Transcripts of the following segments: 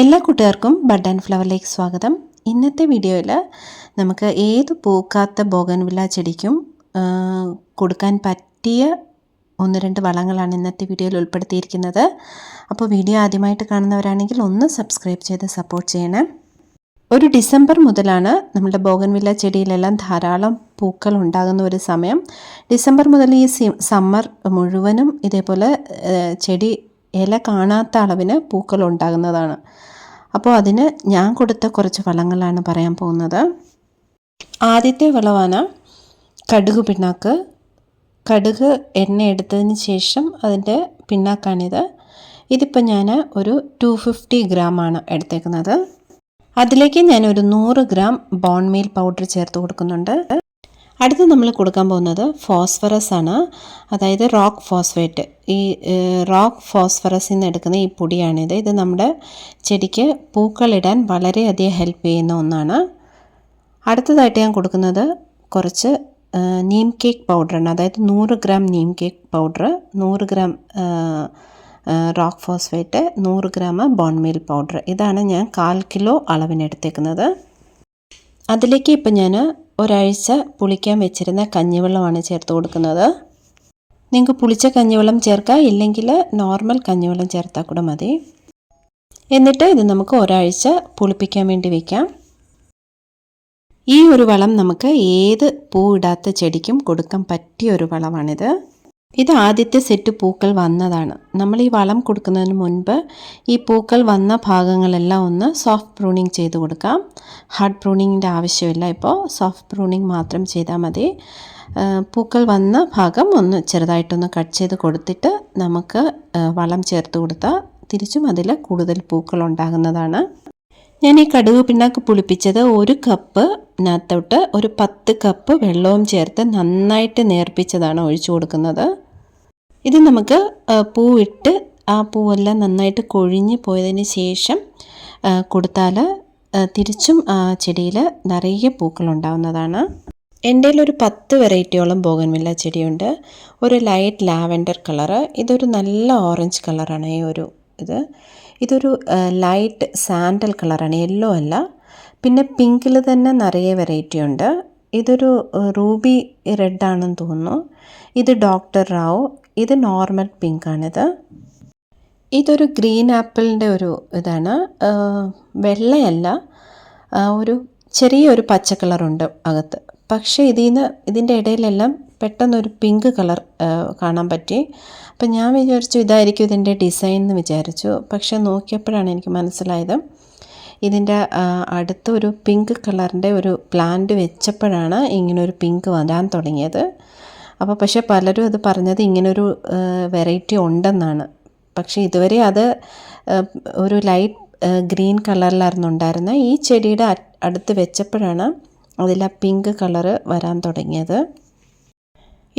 എല്ലാ കൂട്ടുകാർക്കും bud and ഫ്ലവറിലേക്ക് സ്വാഗതം. ഇന്നത്തെ വീഡിയോയിൽ നമുക്ക് ഏത് പൂക്കാത്ത ബോഗൻവില്ല ചെടിക്കും കൊടുക്കാൻ പറ്റിയ ഒന്ന് രണ്ട് വളങ്ങളാണ് ഇന്നത്തെ വീഡിയോയിൽ ഉൾപ്പെടുത്തിയിരിക്കുന്നത്. അപ്പോൾ വീഡിയോ ആദ്യമായിട്ട് കാണുന്നവരാണെങ്കിൽ ഒന്ന് സബ്സ്ക്രൈബ് ചെയ്ത് സപ്പോർട്ട് ചെയ്യണേ. ഒരു ഡിസംബർ മുതലാണ് നമ്മുടെ ബോഗൻവില്ല ചെടിയിലെല്ലാം ധാരാളം പൂക്കൾ ഉണ്ടാകുന്ന ഒരു സമയം. ഡിസംബർ മുതൽ ഈ സമ്മർ മുഴുവനും ഇതേപോലെ ചെടി ഇല കാണാത്ത അളവിന് പൂക്കൾ ഉണ്ടാകുന്നതാണ്. അപ്പോൾ അതിന് ഞാൻ കൊടുത്ത കുറച്ച് വളങ്ങളാണ് പറയാൻ പോകുന്നത്. ആദ്യത്തെ വളമാണ് കടുക് പിണ്ണാക്ക്. കടുക് എണ്ണ എടുത്തതിന് ശേഷം അതിന്റെ പിണ്ണാക്കാണിത്. ഇതിപ്പോൾ ഞാൻ ഒരു ടു ഫിഫ്റ്റി ഗ്രാമാണ് എടുത്തേക്കുന്നത്. അതിലേക്ക് ഞാൻ ഒരു നൂറ് ഗ്രാം ബോൺമീൽ പൗഡർ ചേർത്ത് കൊടുക്കുന്നുണ്ട്. അടുത്ത് നമ്മൾ കൊടുക്കാൻ പോകുന്നത് ഫോസ്ഫറസ് ആണ്. അതായത് റോക്ക് ഫോസ്ഫേറ്റ് ഈ റോക്ക് ഫോസ്ഫറസിൽ നിന്ന് എടുക്കുന്ന ഈ പൊടിയാണിത്. ഇത് നമ്മുടെ ചെടിക്ക് പൂക്കളിടാൻ വളരെയധികം ഹെൽപ്പ് ചെയ്യുന്ന ഒന്നാണ്. അടുത്തതായിട്ട് ഞാൻ കൊടുക്കുന്നത് കുറച്ച് നീം കേക്ക് പൗഡറാണ് അതായത് നൂറ് ഗ്രാം നീം കേക്ക് പൗഡർ നൂറ് ഗ്രാം റോക്ക് ഫോസ്ഫേറ്റ് നൂറ് ഗ്രാം ബോൺമീൽ പൗഡർ ഇതാണ് ഞാൻ കാൽ കിലോ അളവിനെടുത്തേക്കുന്നത്. അതിലേക്ക് ഇപ്പം ഞാൻ ഒരാഴ്ച പുളിക്കാൻ വെച്ചിരുന്ന കഞ്ഞിവെള്ളമാണ് ചേർത്ത് കൊടുക്കുന്നത്. നിങ്ങൾക്ക് പുളിച്ച കഞ്ഞിവെള്ളം ചേർക്കാം ഇല്ലെങ്കിൽ നോർമൽ കഞ്ഞിവെള്ളം ചേർത്താൽ കൂടെ മതി. എന്നിട്ട് ഇത് നമുക്ക് ഒരാഴ്ച പുളിപ്പിക്കാൻ വേണ്ടി വയ്ക്കാം ഈ ഒരു വളം നമുക്ക് ഏത് പൂ ഇടാത്ത ചെടിക്കും കൊടുക്കാൻ പറ്റിയ ഒരു വളമാണിത്. ഇത് ആദ്യത്തെ സെറ്റ് പൂക്കൾ വന്നതാണ്. നമ്മൾ ഈ വളം കൊടുക്കുന്നതിന് മുൻപ് ഈ പൂക്കൾ വന്ന ഭാഗങ്ങളെല്ലാം ഒന്ന് സോഫ്റ്റ് പ്രൂണിങ് ചെയ്ത് കൊടുക്കാം. ഹാർഡ് പ്രൂണിങ്ങിന്റെ ആവശ്യമില്ല ഇപ്പോൾ. സോഫ്റ്റ് പ്രൂണിങ് മാത്രം ചെയ്താൽ മതി. പൂക്കൾ വന്ന ഭാഗം ഒന്ന് ചെറുതായിട്ടൊന്ന് കട്ട് ചെയ്ത് കൊടുത്തിട്ട് നമുക്ക് വളം ചേർത്ത് കൊടുത്താൽ തിരിച്ചും അതിൽ കൂടുതൽ പൂക്കൾ ഉണ്ടാകുന്നതാണ്. ഞാൻ ഈ കടുക് പിണ്ണാക്ക് പുളിപ്പിച്ചത് ഒരു കപ്പ് നകത്തോട്ട് ഒരു പത്ത് കപ്പ് വെള്ളവും ചേർത്ത് നന്നായിട്ട് നേർപ്പിച്ചതാണ് ഒഴിച്ചു കൊടുക്കുന്നത്. ഇത് നമുക്ക് പൂവിട്ട് ആ പൂവെല്ലാം നന്നായിട്ട് കൊഴിഞ്ഞ് പോയതിന് ശേഷം കൊടുത്താൽ തിരിച്ചും ആ ചെടിയിൽ നിറയെ പൂക്കൾ ഉണ്ടാവുന്നതാണ്. എന്റെ ഒരു പത്ത് വെറൈറ്റിയോളം ബോഗൻവില്ല ചെടിയുണ്ട്. ഒരു ലൈറ്റ് ലാവെൻഡർ കളറ്. ഇതൊരു നല്ല ഓറഞ്ച് കളറാണ് ഈ ഒരു ഇത്. ഇതൊരു ലൈറ്റ് സാൻഡൽ കളറാണ് യെല്ലോ അല്ല. പിന്നെ പിങ്കിൽ തന്നെ നിറയെ വെറൈറ്റി ഉണ്ട്. ഇതൊരു റൂബി റെഡ് ആണെന്ന് തോന്നുന്നു. ഇത് ഡോക്ടർ റാവു. ഇത് നോർമൽ പിങ്ക് ആണിത്. ഇതൊരു ഗ്രീൻ ആപ്പിളിന്റെ ഒരു ഇതാണ്. വെള്ളയല്ല. ഒരു ചെറിയൊരു പച്ച കളറുണ്ട് അകത്ത്. പക്ഷേ ഇതിൽ നിന്ന് ഇതിന്റെ ഇടയിലെല്ലാം പെട്ടെന്നൊരു പിങ്ക് കളർ കാണാൻ പറ്റി. അപ്പം ഞാൻ വിചാരിച്ചു ഇതായിരിക്കും ഇതിന്റെ ഡിസൈൻ എന്ന് വിചാരിച്ചു. പക്ഷേ നോക്കിയപ്പോഴാണ് എനിക്ക് മനസ്സിലായത് ഇതിന്റെ ആ, അടുത്തൊരു പിങ്ക് കളറിന്റെ ഒരു പ്ലാന്റ് വെച്ചപ്പോഴാണ് ഇങ്ങനൊരു പിങ്ക് വരാൻ തുടങ്ങിയത്. അപ്പോൾ പക്ഷേ പലരും അത് പറഞ്ഞത് ഇങ്ങനൊരു വെറൈറ്റി ഉണ്ടെന്നാണ്. പക്ഷേ ഇതുവരെ അത് ഒരു ലൈറ്റ് ഗ്രീൻ കളറിലായിരുന്നു ഉണ്ടായിരുന്നത് ഈ ചെടിയുടെ അടുത്ത് വെച്ചപ്പോഴാണ് അതിൽ ആ പിങ്ക് കളറ് വരാൻ തുടങ്ങിയത്.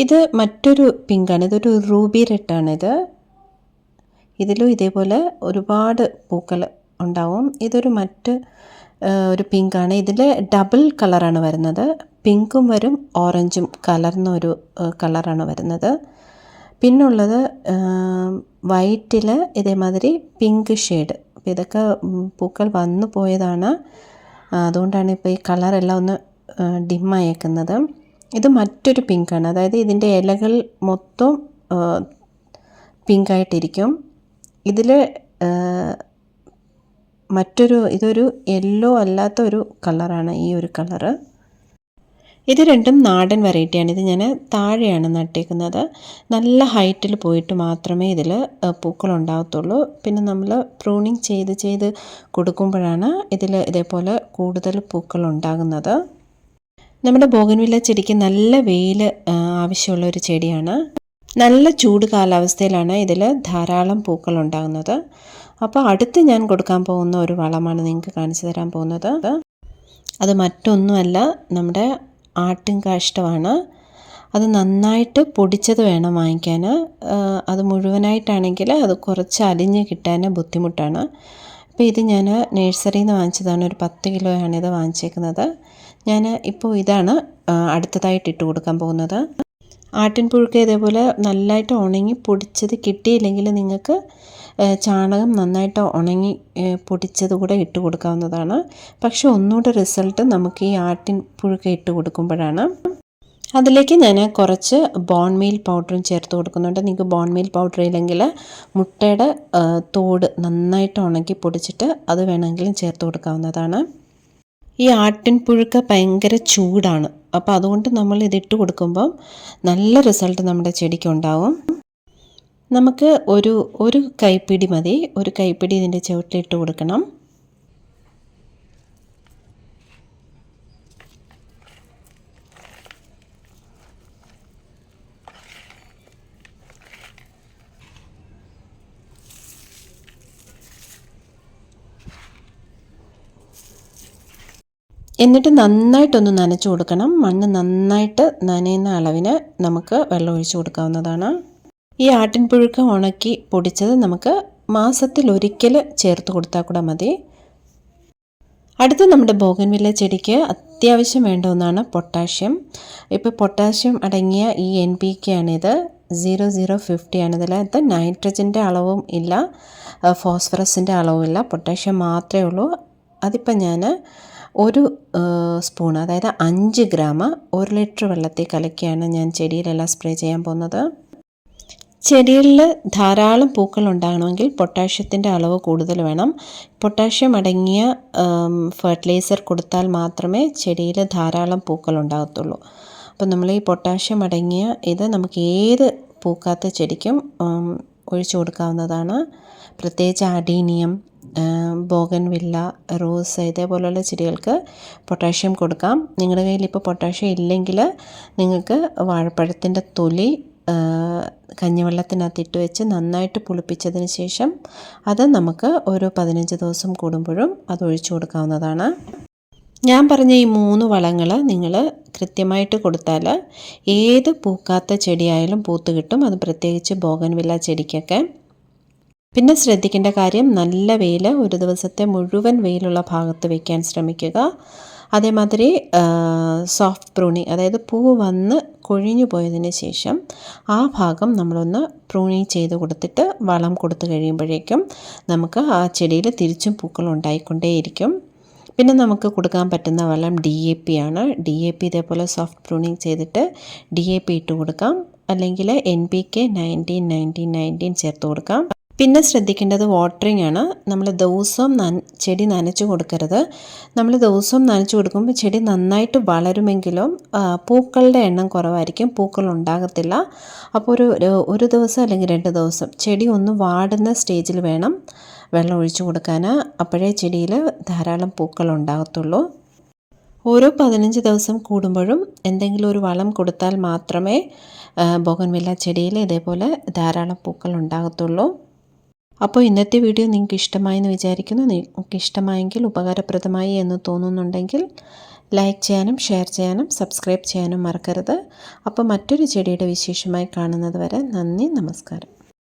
ഇത് മറ്റൊരു പിങ്കാണ്. ഇതൊരു റൂബി റെഡാണിത് ഇതിലും ഇതേപോലെ ഒരുപാട് പൂക്കൾ ഉണ്ടാവും. ഇതൊരു മറ്റ് ഒരു പിങ്കാണ്. ഇതിൽ ഡബിൾ കളറാണ് വരുന്നത്. പിങ്കും വരും ഓറഞ്ചും കലർന്ന ഒരു കളറാണ് വരുന്നത്. പിന്നുള്ളത് വൈറ്റിൽ ഇതേമാതിരി പിങ്ക് ഷെയ്ഡ്. അപ്പോൾ ഇതൊക്കെ പൂക്കൾ വന്നു പോയതാണ്. അതുകൊണ്ടാണ് ഇപ്പോൾ ഈ കളറെല്ലാം ഒന്ന് ഡിമ്മായേക്കുന്നത് ഇത് മറ്റൊരു പിങ്കാണ് അതായത് ഇതിന്റെ ഇലകൾ മൊത്തം പിങ്കായിട്ടിരിക്കും ഇതിൽ മറ്റൊരു ഇതൊരു യെല്ലോ അല്ലാത്ത ഒരു കളറാണ് ഈ ഒരു കളറ് ഇത് രണ്ടും നാടൻ വെറൈറ്റിയാണ് ഇത് ഞാൻ താഴെയാണ് നട്ടേക്കുന്നത്. നല്ല ഹൈറ്റിൽ പോയിട്ട് മാത്രമേ ഇതിൽ പൂക്കൾ ഉണ്ടാകത്തുള്ളൂ പിന്നെ നമ്മൾ പ്രൂണിങ് ചെയ്ത് ചെയ്ത് കൊടുക്കുമ്പോഴാണ് ഇതിൽ ഇതേപോലെ കൂടുതൽ പൂക്കൾ ഉണ്ടാകുന്നത്. നമ്മുടെ ബോഗൻവില്ല ചെടിക്ക് നല്ല വെയിൽ ആവശ്യമുള്ള ഒരു ചെടിയാണ്. നല്ല ചൂട് കാലാവസ്ഥയിലാണ് ഇതിൽ ധാരാളം പൂക്കൾ ഉണ്ടാകുന്നത്. അപ്പോൾ അടുത്ത് ഞാൻ കൊടുക്കാൻ പോകുന്ന ഒരു വളമാണ് നിങ്ങൾക്ക് കാണിച്ചു തരാൻ പോകുന്നത്. അത് മറ്റൊന്നുമല്ല നമ്മുടെ ആട്ടിൻ കാഷ്ടമാണ് അത് നന്നായിട്ട് പൊടിച്ചത് വേണം വാങ്ങിക്കാൻ അത് മുഴുവനായിട്ടാണെങ്കിൽ അത് കുറച്ച് അലിഞ്ഞ് കിട്ടാൻ ബുദ്ധിമുട്ടാണ്. അപ്പോൾ ഇത് ഞാൻ നേഴ്സറിയിൽ നിന്ന് വാങ്ങിച്ചതാണ്. ഒരു പത്ത് കിലോയാണ് ഇത് വാങ്ങിച്ചേക്കുന്നത്. ഞാൻ ഇപ്പോൾ ഇതാണ് അടുത്തതായിട്ട് ഇട്ട് കൊടുക്കാൻ പോകുന്നത്. ആട്ടിൻ പുഴുക്ക് ഇതേപോലെ നല്ലതായിട്ട് ഉണങ്ങി പൊടിച്ചത് കിട്ടിയില്ലെങ്കിൽ നിങ്ങൾക്ക് ചാണകം നന്നായിട്ട് ഉണങ്ങി പൊടിച്ചത് കൂടെ ഇട്ട് കൊടുക്കാവുന്നതാണ്. പക്ഷേ ഒന്നുകൂടെ റിസൾട്ട് നമുക്ക് ഈ ആട്ടിൻ പുഴുക്ക ഇട്ട് കൊടുക്കുമ്പോഴാണ്. അതിലേക്ക് ഞാൻ കുറച്ച് ബോൺ മീൽ പൗഡറും ചേർത്ത് കൊടുക്കുന്നുണ്ട്. നിങ്ങൾക്ക് ബോൺ മീൽ പൗഡർ ഇല്ലെങ്കിൽ മുട്ടയുടെ തോട് നന്നായിട്ട് ഉണക്കി പൊടിച്ചിട്ട് അത് വേണമെങ്കിലും ചേർത്ത് കൊടുക്കാവുന്നതാണ്. ഈ ആട്ടിൻ പുഴുക്ക ഭയങ്കര ചൂടാണ്. അപ്പോൾ അതുകൊണ്ട് നമ്മൾ ഇതിട്ട് കൊടുക്കുമ്പം നല്ല റിസൾട്ട് നമ്മുടെ ചെടിക്ക് ഉണ്ടാവും. നമുക്ക് ഒരു ഒരു കൈപ്പിടി മതി. ഒരു കൈപ്പിടി ഇതിന്റെ ചുവട്ടിലിട്ട് കൊടുക്കണം. എന്നിട്ട് നന്നായിട്ടൊന്ന് നനച്ചു കൊടുക്കണം. മണ്ണ് നന്നായിട്ട് നനയുന്ന അളവിന് നമുക്ക് വെള്ളം ഒഴിച്ചു കൊടുക്കാവുന്നതാണ്. ഈ ആട്ടിൻപുഴുക്ക ഉണക്കി പൊടിച്ചത് നമുക്ക് മാസത്തിൽ ഒരിക്കൽ ചേർത്ത് കൊടുത്താൽ കൂടെ മതി. അടുത്ത നമ്മുടെ ബോഗൻവില്ല ചെടിക്ക് അത്യാവശ്യം വേണ്ട ഒന്നാണ് പൊട്ടാഷ്യം. ഇപ്പോൾ പൊട്ടാഷ്യം അടങ്ങിയ ഈ എൻ പി കെ ആണിത് സീറോ സീറോ ഫിഫ്റ്റി ആണ് ഇതിനകത്ത് നൈട്രജന്റെ അളവും ഇല്ല ഫോസ്ഫറസിന്റെ അളവും ഇല്ല. പൊട്ടാഷ്യം മാത്രമേ ഉള്ളൂ. അതിപ്പോൾ ഞാൻ ഒരു സ്പൂൺ അതായത് അഞ്ച് ഗ്രാം ഒരു ലിറ്റർ വെള്ളത്തിൽ കലക്കിയാണ് ഞാൻ ചെടിയിലെല്ലാം സ്പ്രേ ചെയ്യാൻ പോകുന്നത്. ചെടികളിൽ ധാരാളം പൂക്കൾ ഉണ്ടാകണമെങ്കിൽ പൊട്ടാഷ്യത്തിന്റെ അളവ് കൂടുതൽ വേണം. പൊട്ടാഷ്യം അടങ്ങിയ ഫെർട്ടിലൈസർ കൊടുത്താൽ മാത്രമേ ചെടിയിൽ ധാരാളം പൂക്കൾ ഉണ്ടാകത്തുള്ളൂ. അപ്പോൾ നമ്മൾ ഈ പൊട്ടാഷ്യം അടങ്ങിയ ഇത് നമുക്ക് ഏത് പൂക്കാത്ത ചെടിക്കും ഒഴിച്ചു കൊടുക്കാവുന്നതാണ്. പ്രത്യേകിച്ച് അഡീനിയം ബോഗൻവില്ല റോസ് ഇതേപോലെയുള്ള ചെടികൾക്ക് പൊട്ടാഷ്യം കൊടുക്കാം. നിങ്ങളുടെ കയ്യിൽ ഇപ്പോൾ പൊട്ടാഷ്യം ഇല്ലെങ്കിൽ നിങ്ങൾക്ക് വാഴപ്പഴത്തിന്റെ തൊലി കഞ്ഞിവെള്ളത്തിനകത്തിട്ട് വെച്ച് നന്നായിട്ട് പുളിപ്പിച്ചതിന് ശേഷം അത് നമുക്ക് ഒരു പതിനഞ്ച് ദിവസം കൂടുമ്പോഴും അത് ഒഴിച്ചു കൊടുക്കാവുന്നതാണ്. ഞാൻ പറഞ്ഞ ഈ മൂന്ന് വളങ്ങൾ നിങ്ങൾ കൃത്യമായിട്ട് കൊടുത്താൽ ഏത് പൂക്കാത്ത ചെടിയായാലും പൂത്ത് കിട്ടും. അത് പ്രത്യേകിച്ച് ബോഗൻവില്ല ചെടിക്കൊക്കെ. പിന്നെ ശ്രദ്ധിക്കേണ്ട കാര്യം നല്ല വെയിൽ ഒരു ദിവസത്തെ മുഴുവൻ വെയിലുള്ള ഭാഗത്ത് വയ്ക്കാൻ ശ്രമിക്കുക. അതേമാതിരി സോഫ്റ്റ് പ്രൂണി അതായത് പൂ വന്ന് കൊഴിഞ്ഞു പോയതിന് ശേഷം ആ ഭാഗം നമ്മളൊന്ന് പ്രൂണി ചെയ്ത് കൊടുത്തിട്ട് വളം കൊടുത്തു കഴിയുമ്പോഴേക്കും നമുക്ക് ആ ചെടിയിൽ തിരിച്ചും പൂക്കൾ ഉണ്ടായിക്കൊണ്ടേയിരിക്കും. പിന്നെ നമുക്ക് കൊടുക്കാൻ പറ്റുന്ന വളം ഡി എ പി ആണ്. ഡി എ പി ഇതേപോലെ സോഫ്റ്റ് പ്രൂണിങ് ചെയ്തിട്ട് ഡി എ പി ഇട്ട് കൊടുക്കാം. അല്ലെങ്കിൽ N P K nineteen nineteen nineteen ചേർത്ത് കൊടുക്കാം. പിന്നെ ശ്രദ്ധിക്കേണ്ടത് വാട്ടറിംഗ് ആണ്. നമ്മൾ ദിവസവും ചെടി നനച്ചു കൊടുക്കരുത്. നമ്മൾ ദിവസവും നനച്ചു കൊടുക്കുമ്പോൾ ചെടി നന്നായിട്ട് വളരുമെങ്കിലും പൂക്കളുടെ എണ്ണം കുറവായിരിക്കും. പൂക്കൾ ഉണ്ടാകത്തില്ല. അപ്പോൾ ഒരു- ഒരു ദിവസം അല്ലെങ്കിൽ രണ്ട് ദിവസം ചെടി ഒന്ന് വാടുന്ന സ്റ്റേജിൽ വേണം വെള്ളം ഒഴിച്ചു കൊടുക്കാൻ അപ്പോഴേ ചെടിയിൽ ധാരാളം പൂക്കൾ ഉണ്ടാകത്തുള്ളൂ. ഓരോ പതിനഞ്ച് ദിവസം കൂടുമ്പോഴും എന്തെങ്കിലും ഒരു വളം കൊടുത്താൽ മാത്രമേ ബോഗൻവില്ല ചെടിയിൽ ഇതേപോലെ ധാരാളം പൂക്കൾ ഉണ്ടാകത്തുള്ളൂ. അപ്പോൾ ഇന്നത്തെ വീഡിയോ നിങ്ങൾക്ക് ഇഷ്ടമായെന്ന് വിചാരിക്കുന്നു. നിങ്ങൾക്ക് ഇഷ്ടമായെങ്കിൽ ഉപകാരപ്രദമായി എന്ന് തോന്നുന്നുണ്ടെങ്കിൽ ലൈക്ക് ചെയ്യാനും ഷെയർ ചെയ്യാനും സബ്സ്ക്രൈബ് ചെയ്യാനും മറക്കരുത്. അപ്പോൾ മറ്റൊരു ചെടിയുടെ വിശേഷമായി കാണുന്നത് വരെ നന്ദി നമസ്കാരം.